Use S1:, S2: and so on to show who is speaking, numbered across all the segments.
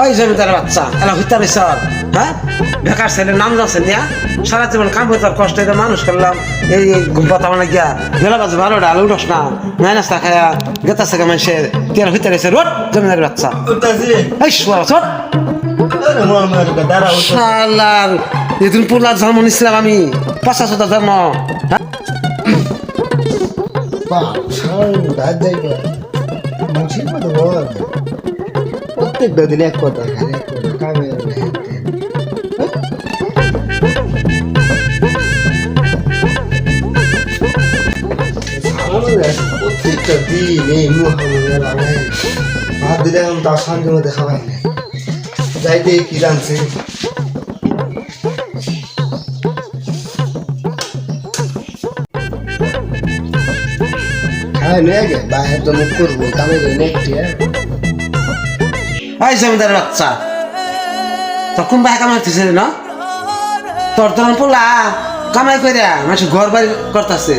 S1: ওই জমিদার বাচ্চা এলা হইতা রইছ হ্যাঁ? বেকার ছেলে নাম যাচ্ছে নিয়া সারা জীবন কাম হইতে কষ্ট হইতে মানুষ করলাম। এই গুম্পাতা মানে গিয়া বেলা বাজে বারোটা আলু উঠস না। নাই নাস্তা খায়া গেতা থেকে মানুষের তেল হইতে রয়েছে রোড জমিদার বাচ্চা। এই শুয়া ছোট
S2: উঠো।
S1: শালার এদিন পুলার জন্ম নিছিলাম আমি পাঁচা শত জন্ম?
S2: বাপ সারা জায়গা মুন্সির মতো বল প্রত্যেকটা দিন এক কথা কামে প্রত্যেকটা দিন এই ভাত দিলে এখন তার শান্তি মধ্যে খাওয়াই নাই যাইতে কি জানছে খাওয়াই নিয়ে গে বাইরে তো মুখ করব কামে নেক্সট
S1: এই জমিদার বাচ্চা। তোর কোন ভাই কামাই হইতেছে না? তোর তোর পোলা, কামাই করে মানুষ ঘর বাড়ি করতেছে।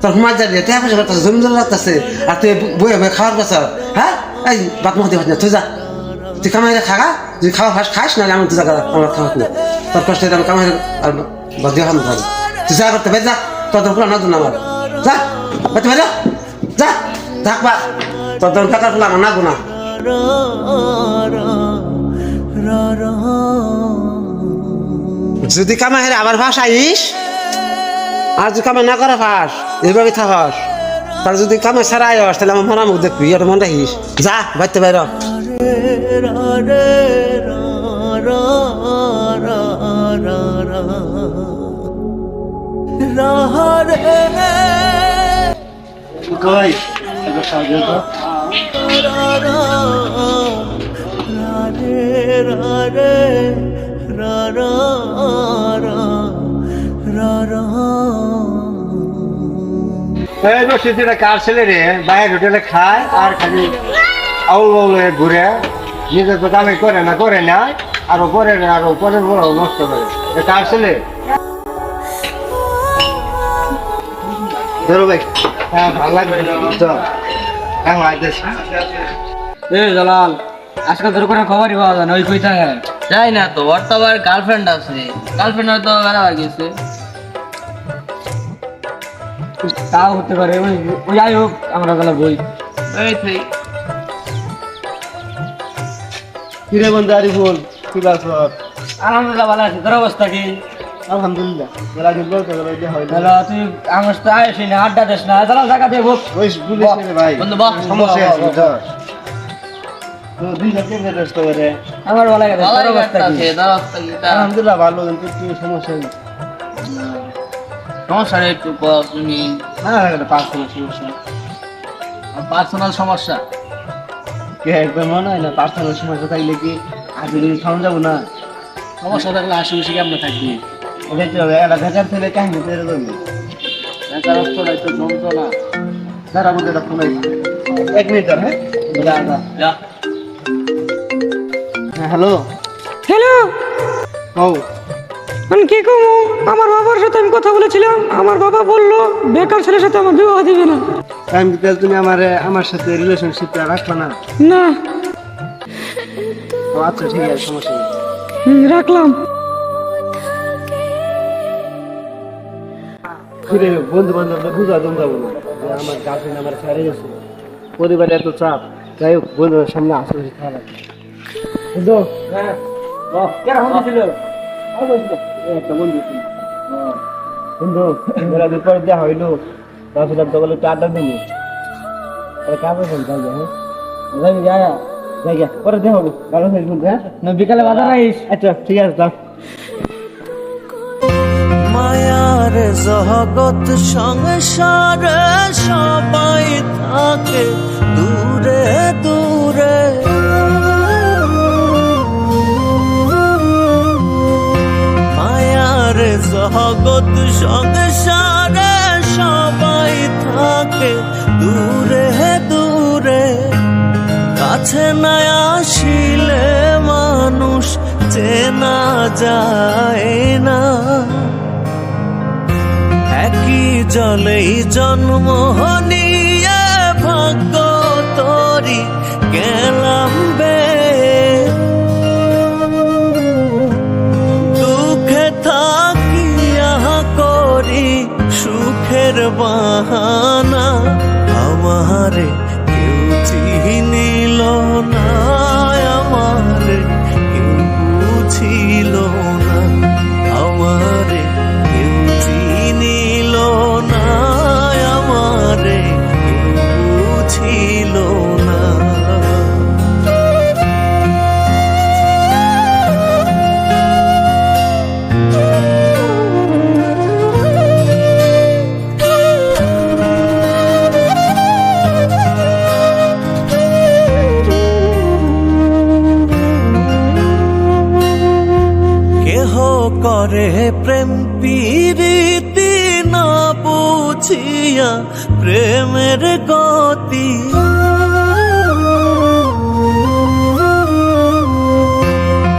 S1: তোর হুমার যাবি টাকা পয়সা করতেছে, জমিদার রাখতেছে, আর তুই বয়ে বয়ে খাওয়ার পাচ্ছ হ্যাঁ? এই, বাপ মহতি না, তুই যা। তুই কামাই খাগা, তুই খাওয়া খাস খাস না আমি তুই জায়গা আমার খাওয়া না তোর কষ্ট আমি কামাই আর বাদ খাব তুই যা করতে যা। তোর তোর পোলা না তো না আমার যা পারি যা। থাকবা তোর তোর বেকার পোলা না গুনা যদি কামা হেরে আবার ফাঁস আইস, আর যদি কামা না করে ফাঁস এইভাবে থাকস। তার যদি কামে ছাড়া আইস, তাহলে আমার মরা মুখ দেখবি, এটা মন রাখিস। যা, বাইতে বাইর
S2: কই? সাহায্য
S3: কার ছেলে রে? বাইরে হোটেলে খায় আর খালি আউল বাউল ঘুরে। নিজে তো কামে করে না করে না। আরও করে না আরও পরের বড় নষ্ট করে। কার ছেলে?
S2: ধরো ভাই।
S3: হ্যাঁ ভালো লাগবে।
S4: এ জালাল আজকাল তোর কোনো খবরই পাওয়া যায় না ওই কই থাকে
S5: যাই না তো ওর তো আবার গার্লফ্রেন্ড আছে। গার্লফ্রেন্ড হয়তো বেড়াবার গেছে।
S4: তাও হতে পারে ওই ওই যাই হোক আমরা তাহলে বই।
S5: এই তুই
S2: কিরে বন্ধু আরিফুল কি বাস
S4: আলহামদুলিল্লাহ ভালো আছে। তোর অবস্থা কি?
S2: আলহামদুলিল্লাহ। হয়
S4: তুই আমার তো আইসি না আড্ডা দিস না। জালাল জায়গা দিয়ে বক
S2: ওই পুলিশ রে ভাই।
S5: বন্ধু বাহ।
S2: সমস্যা আছে বুঝছস তো দুই লাখ কেমনে ব্যস্ত করে।
S4: আমার ভালো লাগে
S5: ভালো
S4: তোর অবস্থা কি?
S5: আছে তার অবস্থা কি তার
S2: আলহামদুলিল্লাহ ভালো। কিন্তু কি সমস্যা নেই
S5: সমস্যা রে একটু কর তুমি।
S2: না পার্সোনাল সমস্যা।
S5: পার্সোনাল সমস্যা।
S2: কে একবার মনে হয় না পার্সোনাল সমস্যা থাকলে কি আগে খাওয়া যাব না?
S5: সমস্যা থাকলে আশেপাশে কেমন থাকবি?
S2: দাঁড়া বলতে একটা ফোন এক মিনিট দাঁড়া হ্যাঁ? যা যা।
S5: যা।
S2: হ্যাঁ হ্যালো?
S4: হ্যালো?
S2: ও
S4: আমি কি কমু? আমার বাবার সাথে আমি কথা বলেছিলাম। আমার বাবা বলল বেকার ছেলের সাথে আমার বিবাহ দিবে না।
S2: টাইম দিতে তুমি আমার আমার সাথে রিলেশনশিপটা রাখবে না?
S4: না।
S2: ও আচ্ছা ঠিক আছে সমস্যা নেই।
S4: রাখলাম।
S2: ফিরে বন্ধু বান্ধবদের বুঝা দম যাব না। যে আমার গার্লফ্রেন্ড আমার ছেড়ে গেছে। পরিবারে এত চাপ। যাই হোক বন্ধুদের সামনে আশেপাশে খাওয়া লাগে বন্ধু
S4: হ্যাঁ। কেন হয়েছিল
S2: এই একটা বন্ধু ছিল। বন্ধু বেলা দুপুর দেওয়া হইল। ভাবছিলাম তো বলে একটু আড্ডা দিবি তাহলে কাজ আছে যাই হ্যাঁ। যাই যা যাই পরে দেওয়া ভালো থাকিস বন্ধু হ্যাঁ?
S4: বিকালে বাজার আইস।
S2: আচ্ছা ঠিক আছে
S6: মায়ার জগৎ সংসারে সবাই থাকে দূরে দূরে। মায়ার জগৎ সংসারে সবাই থাকে দূরে দূরে। কাছে না আসিলে মানুষ চেনা যায় না। একই জলেই জন্ম করে প্রেম পীরিতি না বুঝিয়া প্রেমের গতি।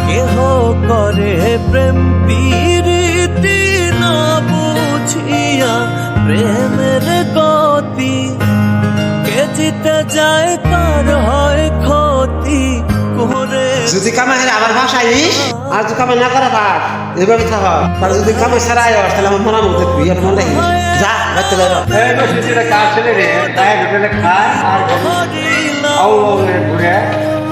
S6: কেহ করে প্রেম পীরিতি না বুঝিয়া প্রেমের গতি। কে জিতে যায় কার হয় ক্ষতি।
S1: যদি কামাই আবার বাসায় আইস আর যদি কামাই না করা এভাবে থাক। আর যদি কামাই ছাড়া আয় তাহলে আমার মনে মতো তুই আর মনে যা বেরো
S3: এই বসে যেটা কার ছেলে রে বাইরে হোটেলে খায় আর ঘুরে।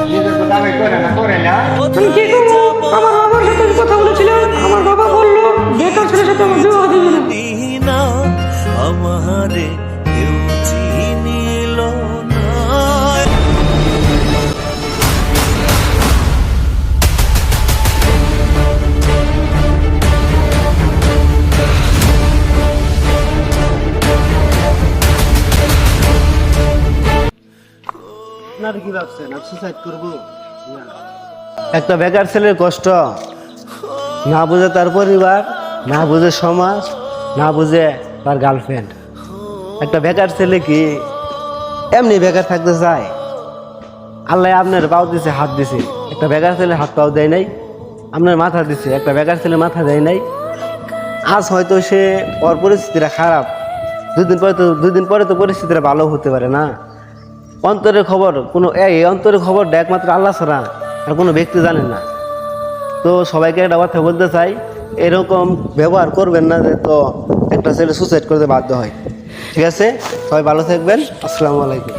S3: নিজের তো কামাই করে করে না।
S4: আমি কি করব আমার বাবার সাথে কথা বলেছিলাম আমার বাবা বলল বেকার ছেলের সাথে আমার বিবাহ দিবে
S6: না।
S2: আপনার কি ভাবছেন? আমি সুসাইড করব? একটা বেকার ছেলের কষ্ট। না বুঝে তার পরিবার, না বুঝে সমাজ, না বুঝে তার গার্লফ্রেন্ড একটা বেকার ছেলে কি এমনি বেকার থাকতে চায়? আল্লাহ আপনার পাও দিছে, হাত দিছে। একটা বেকার ছেলে হাত পাও দেয় নাই, আপনার মাথা দিছে। একটা বেকার ছেলে মাথা দেয় নাই। আজ হয়তো সে ওর পরিস্থিতিটা খারাপ। দুদিন পরে তো দুদিন পরে তো পরিস্থিতিটা ভালো হতে পারে না। অন্তরের খবর, কোনো এই অন্তরের খবরটা একমাত্র আল্লাহ ছাড়া, আর কোনো ব্যক্তি জানেন না। তো সবাইকে একটা কথা বলতে চাই, এরকম ব্যবহার করবেন না যে তো একটা ছেলে সুসাইড করতে বাধ্য হয়। ঠিক আছে? সবাই ভালো থাকবেন। আসসালামু আলাইকুম।